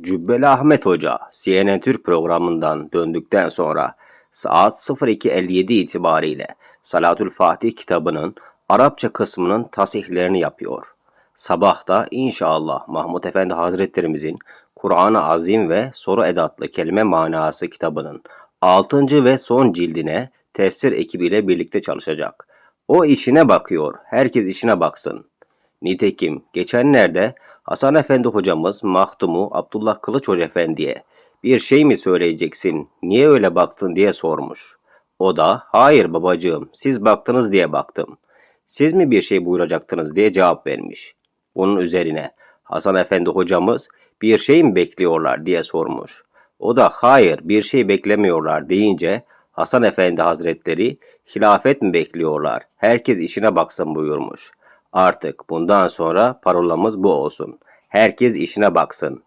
Cübbeli Ahmet Hoca CNN Türk programından döndükten sonra saat 02.57 itibariyle Salatül Fatih kitabının Arapça kısmının tasihlerini yapıyor. Sabah da inşallah Mahmud Efendi Hazretlerimizin Kur'an-ı Azim ve Soru Edatlı Kelime Manası kitabının 6. ve son cildine tefsir ekibiyle birlikte çalışacak. O işine bakıyor, herkes işine baksın. Nitekim geçenlerde Hasan Efendi hocamız Mahtumu Abdullah Kılıç Hoca Efendi'ye bir şey mi söyleyeceksin, niye öyle baktın diye sormuş. O da hayır babacığım siz baktınız diye baktım. Siz mi bir şey buyuracaktınız diye cevap vermiş. Bunun üzerine Hasan Efendi hocamız bir şey mi bekliyorlar diye sormuş. O da hayır bir şey beklemiyorlar deyince Hasan Efendi Hazretleri hilafet mi bekliyorlar? Herkes işine baksın buyurmuş. Artık bundan sonra parolamız bu olsun. Herkes işine baksın.